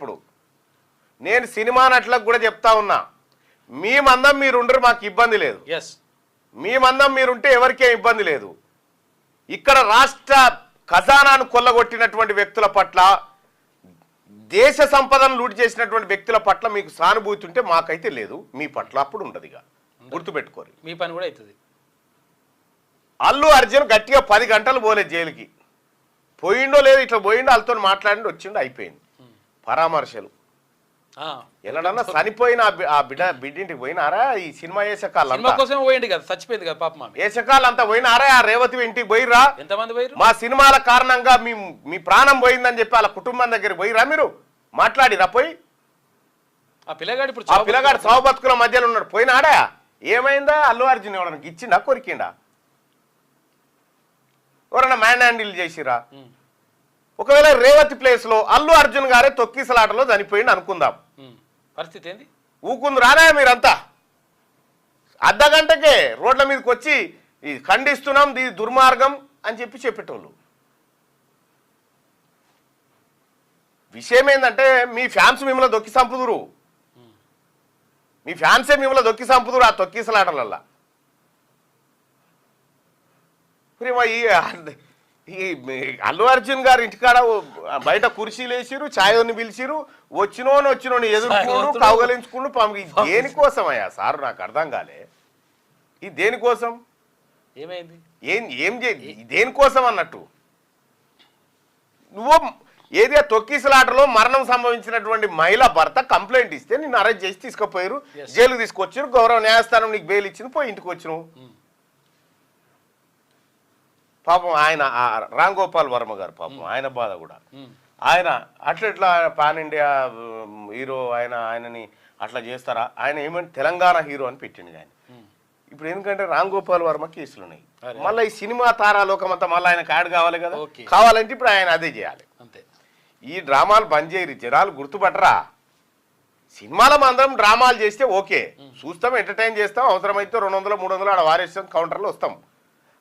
ఇప్పుడు నేను సినిమా నటులకు కూడా చెప్తా ఉన్నా మీ మందం మీరుండరు మాకు ఇబ్బంది లేదు. ఎస్ మీ మందం మీరుంటే ఎవరికేం ఇబ్బంది లేదు. ఇక్కడ రాష్ట్ర ఖజానాను కొల్లగొట్టినటువంటి వ్యక్తుల పట్ల దేశ సంపదను లూటి చేసినటువంటి వ్యక్తుల పట్ల మీకు సానుభూతి ఉంటే మాకైతే లేదు. మీ పట్ల అప్పుడు ఉండదు ఇక గుర్తుపెట్టుకోరు. మీ పని కూడా అవుతుంది. అల్లు అర్జున్ గట్టిగా పది గంటలు పోలేదు జైలుకి. పోయిండో లేదు ఇట్లా పోయిండో వాళ్ళతో మాట్లాడి వచ్చిండో అయిపోయింది. పరామర్శలు. ఆ. ఎన్నడన్నా చనిపోయిన ఆ బిడ్డ బిడ్డింటికి పోయినారా? ఈ సినిమా వేసకాలంతా కోసమే పోయింది కదా చచ్చిపోయింది కదా పాప వేసకాలంతా పోయినారా? ఆ రేవతి ఇంటికి పోయిరా ఎంతమంది పోయారు మా సినిమాల కారణంగా మీ మీ ప్రాణం పోయిందని చెప్పి వాళ్ళ కుటుంబం దగ్గర పోయిరా మీరు? మాట్లాడిరా పోయి. ఆ పిల్లగాడు ఇప్పుడు ఆ పిల్లగాడు సావు బతుకుల మధ్యలో ఉన్నాడు. పోయినాడా? ఏమైందా? అల్లు అర్జున్ ఎవడానికి ఇచ్చిండా కొరికిండా? ఎవరన్నా మ్యాన్ హ్యాండిల్ చేసిరా ఒకవేళ రేవతి ప్లేస్లో అల్లు అర్జున్ గారే తొక్కిసలాటలో చనిపోయింది అనుకుందాం. పరిస్థితి ఏంది? ఊకుంది రానా మీరంతా? అర్ధ గంటకే రోడ్ల మీదకి వచ్చి ఖండిస్తున్నాం ఇది దుర్మార్గం అని చెప్పి చెప్పేటోళ్ళు. విషయం ఏంటంటే మీ ఫ్యాన్స్ మిమ్మల్ని దొక్కి సంపుదురు. మీ ఫ్యాన్సే మిమ్మల్ని దొక్కి సంపుదురు ఆ తొక్కిసలాటలల్లా. మరి ఈ అల్లు అర్జున్ గారు ఇంటికాడ బయట కుర్చీలు వేసిరు ఛాయోని పిలిచిరు వచ్చినోని వచ్చినోని ఎదుర్కొండు. కౌగలించుకుండు పంపి దేనికోసం అయ్యా సార్ నాకు అర్థం కాలే ఇది దేనికోసం ఏమైంది ఏం ఏం చే దేనికోసం అన్నట్టు నువ్వు ఏది తొక్కిసలాటలో మరణం సంభవించినటువంటి మహిళ భర్త కంప్లైంట్ ఇస్తే నిన్ను అరెస్ట్ చేసి తీసుకుపోయారు. జైలుకి తీసుకొచ్చారు గౌరవ న్యాయస్థానం నీకు బెయిల్ ఇచ్చింది పోయి ఇంటికి వచ్చినావు ఉమ్. పాపం ఆయన రామ్ గోపాల్ వర్మ గారు పాపం ఆయన బాధ కూడా. ఆయన అట్లా ఇట్లా పాన్ ఇండియా హీరో ఆయన ఆయనని అట్లా చేస్తారా? ఆయన ఏమంటే తెలంగాణ హీరో అని పెట్టిండు ఆయన. ఇప్పుడు ఎందుకంటే రామ్ గోపాల్ వర్మ కేసులు ఉన్నాయి. మళ్ళీ ఈ సినిమా తారాలోకం అంతా మళ్ళీ ఆయన యాడ్ కావాలి కదా. కావాలంటే ఇప్పుడు ఆయన అదే చేయాలి. అంతే. ఈ డ్రామాలు బంద్ చేయరు జనాలు గుర్తుపట్టరా? సినిమాల మందరం డ్రామాలు చేస్తే ఓకే. చూస్తాం ఎంటర్టైన్ చేస్తాం అవసరమైతే రెండు వందలు మూడు వందలు ఆడ వారేస్తాం కౌంటర్లో వస్తాం.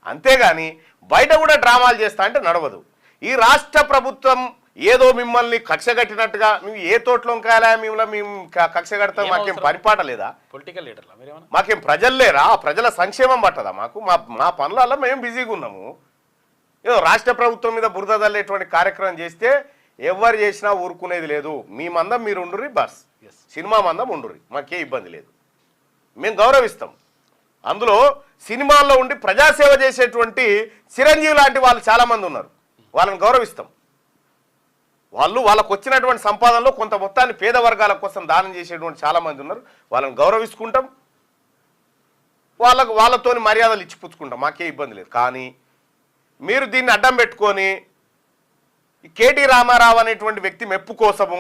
అంతేగాని బయట కూడా డ్రామాలు చేస్తా అంటే నడవదు. ఈ రాష్ట్ర ప్రభుత్వం ఏదో మిమ్మల్ని కక్ష కట్టినట్టుగా నువ్వు ఏ తోటలో కాయలా మిమ్మల్ని మేము కక్ష కడతాం మాకేం? పరిపాట లేదా? పొలిటికల్ లీడర్లా మాకేం ప్రజలు లేరా? ప్రజల సంక్షేమం పట్టదా మాకు? మా మా పనులలో మేము బిజీగా ఉన్నాము. ఏదో రాష్ట్ర ప్రభుత్వం మీద బురద తల్లేటువంటి కార్యక్రమం చేస్తే ఎవరు చేసినా ఊరుకునేది లేదు. మీ మందం మీరు ఉండుర్రి బస్. సినిమా మందం ఉండుర్రి. మాకే ఇబ్బంది లేదు. మేము గౌరవిస్తాం. అందులో సినిమాల్లో ఉండి ప్రజాసేవ చేసేటువంటి చిరంజీవి లాంటి వాళ్ళు చాలామంది ఉన్నారు. వాళ్ళని గౌరవిస్తాం. వాళ్ళు వాళ్ళకు వచ్చినటువంటి సంపాదనలో కొంత మొత్తాన్ని పేద వర్గాల కోసం దానం చేసేటువంటి చాలామంది ఉన్నారు. వాళ్ళని గౌరవించుకుంటాం వాళ్ళకు వాళ్ళతోని మర్యాదలు ఇచ్చిపుచ్చుకుంటాం మాకే ఇబ్బంది లేదు. కానీ మీరు దీన్ని అడ్డం పెట్టుకొని కేటీ రామారావు అనేటువంటి వ్యక్తి మెప్పు కోసము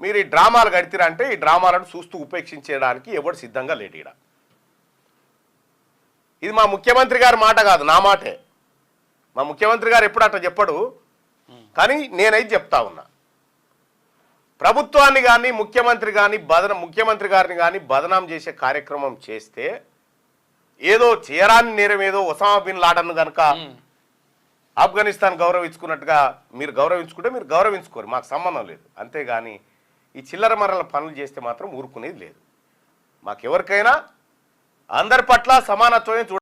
మీరు ఈ డ్రామాలు గడితిరంటే ఈ డ్రామాలను చూస్తూ ఉపేక్షించడానికి ఎవడు సిద్ధంగా లేడు ఈడ. ఇది మా ముఖ్యమంత్రి గారి మాట కాదు నా మాటే. మా ముఖ్యమంత్రి గారు ఎప్పుడు అట్లా చెప్పడు. కానీ నేనైతే చెప్తా ఉన్నా. ప్రభుత్వాన్ని కానీ ముఖ్యమంత్రి కానీ బదన ముఖ్యమంత్రి గారిని కానీ బదనాం చేసే కార్యక్రమం చేస్తే ఏదో చేయరాని నేరం ఏదో ఒసామా బిన్ లాడన్ కనుక. ఆఫ్ఘనిస్తాన్ గౌరవించుకున్నట్టుగా మీరు గౌరవించుకుంటే మీరు గౌరవించుకోరు మాకు సంబంధం లేదు. అంతేగాని ఈ చిల్లర మరల పనులు చేస్తే మాత్రం ఊరుకునేది లేదు. మాకెవరికైనా అందరి పట్ల సమానత్వమే